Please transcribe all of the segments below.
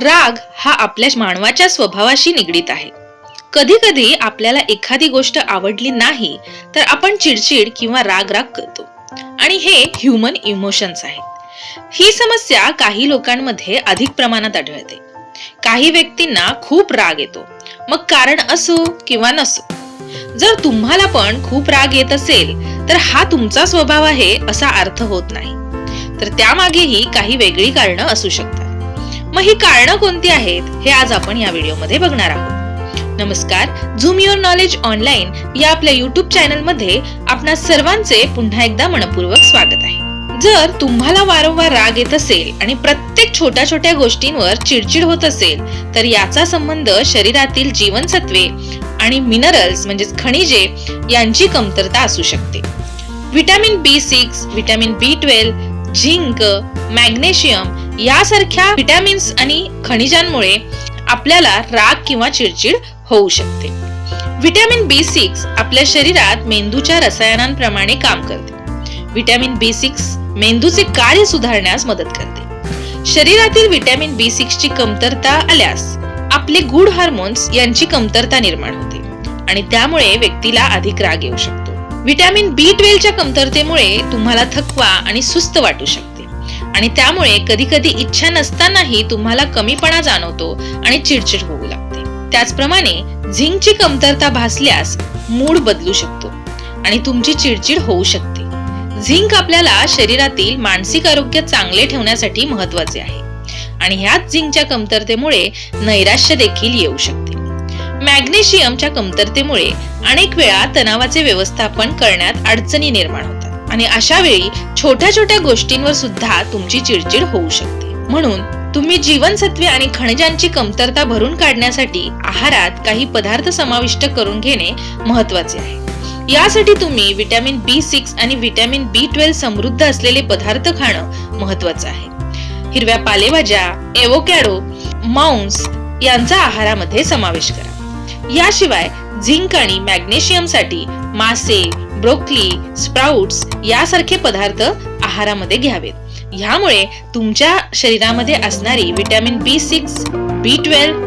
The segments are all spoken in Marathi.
राग हा आपल्या मानवाच्या स्वभावाशी निगडीत आहे. कधी कधी आपल्याला एखादी गोष्ट आवडली नाही तर आपण चिडचिड किंवा राग राग करतो. आणि हे ह्युमन इमोशन्स आहेत. ही समस्या काही लोकांमध्ये अधिक प्रमाणात आढळते. काही व्यक्तींना खूप राग येतो. मग कारण असो किंवा नसो. जर तुम्हाला पण खूप राग येत असेल तर हा तुमचा स्वभाव आहे असा अर्थ होत नाही. तर त्यामागेही काही वेगळी कारणं असू शकतात. मग ही कारणं कोणती आहेत हे आज आपण या व्हिडिओमध्ये बघणार आहोत. नमस्कार झूम युअर नॉलेज ऑनलाईन या आपल्या युट्यूब चॅनलमध्ये आपणा सर्वांचे पुन्हा एकदा मनपूर्वक स्वागत आहे. जर तुम्हाला वारंवार राग येत असेल आणि प्रत्येक छोट्या छोट्या गोष्टींवर चिडचिड होत असेल तर याचा संबंध शरीरातील जीवनसत्वे आणि मिनरल्स म्हणजेच खनिजे यांची कमतरता असू शकते. Vitamin B six vitamin B twelve zinc magnesium यासारख्या व्हिटॅमिन्स आणि खनिजांमुळे आपल्याला राग किंवा चिडचिड होऊ शकते. व्हिटॅमिन बी सिक्स आपल्या शरीरात मेंदूच्या रसायनांप्रमाणे काम करते. व्हिटॅमिन बी सिक्स मेंदूचे कार्य सुधारण्यास मदत करते. शरीरातील व्हिटॅमिन बी सिक्स ची कमतरता आल्यास आपले गुड हार्मोन्स यांची कमतरता निर्माण होते आणि त्यामुळे व्यक्तीला अधिक राग येऊ शकतो. व्हिटॅमिन बी ट्वेल्वच्या कमतरतेमुळे तुम्हाला थकवा आणि सुस्त वाटू शकते. आणि त्यामुळे कधी कधी इच्छा नसतानाही तुम्हाला कमीपणा जाणवतो आणि चिडचिड होऊ लागते. त्याचप्रमाणे झिंकची कमतरता भासल्यास मूड बदलू शकतो आणि तुमची चिडचिड होऊ शकते. झिंक आपल्याला शरीरातील मानसिक आरोग्य चांगले ठेवण्यासाठी महत्त्वाचे आहे आणि ह्याच झिंकच्या कमतरतेमुळे नैराश्य देखील येऊ शकते. मॅग्नेशियमच्या कमतरतेमुळे अनेक वेळा तणावाचे व्यवस्थापन करण्यात अडचणी निर्माण होतात. आणि अशा वेळी छोट्या छोट्या गोष्टींवर सुद्धा तुमची चिडचिड होऊ शकते. म्हणून तुम्ही जीवनसत्वे आणि खनिजांची कमतरता भरून काढण्यासाठी आहारात काही पदार्थ समाविष्ट करून घेणे महत्त्वाचे आहे. यासाठी तुम्ही विटॅमिन बी सिक्स आणि विटॅमिन बी ट्वेल्व समृद्ध असलेले पदार्थ खाणं महत्वाचं आहे. हिरव्या पालेभाज्या एवोकॅडो मांस यांचा आहारामध्ये समावेश करा. याशिवाय झिंक आणि मॅग्नेशियमसाठी मासे ब्रोकली स्प्राउट्स यासारखे पदार्थ आहारामध्ये घ्यावेत. ह्यामुळे तुमच्या शरीरामध्ये असणारी vitamin B six B twelve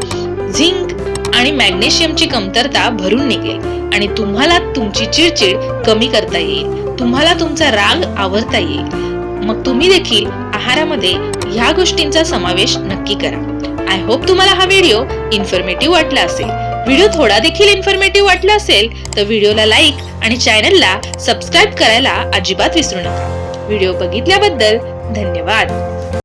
zinc आणि मॅग्नेशियमची कमतरता भरून निघेल आणि तुम्हाला तुमची चिडचिड कमी करता येईल. तुम्हाला तुमचा राग आवरता येईल. मग तुम्ही देखील आहारामध्ये ह्या गोष्टींचा समावेश नक्की करा. आय होप तुम्हाला हा व्हिडिओ इन्फॉर्मेटिव्ह वाटला असेल. व्हिडिओ थोडा देखील इन्फॉर्मेटिव्ह वाटला असेल तर व्हिडिओला लाईक आणि चॅनलला सबस्क्राईब करायला अजिबात विसरू नका. व्हिडिओ बघितल्याबद्दल धन्यवाद.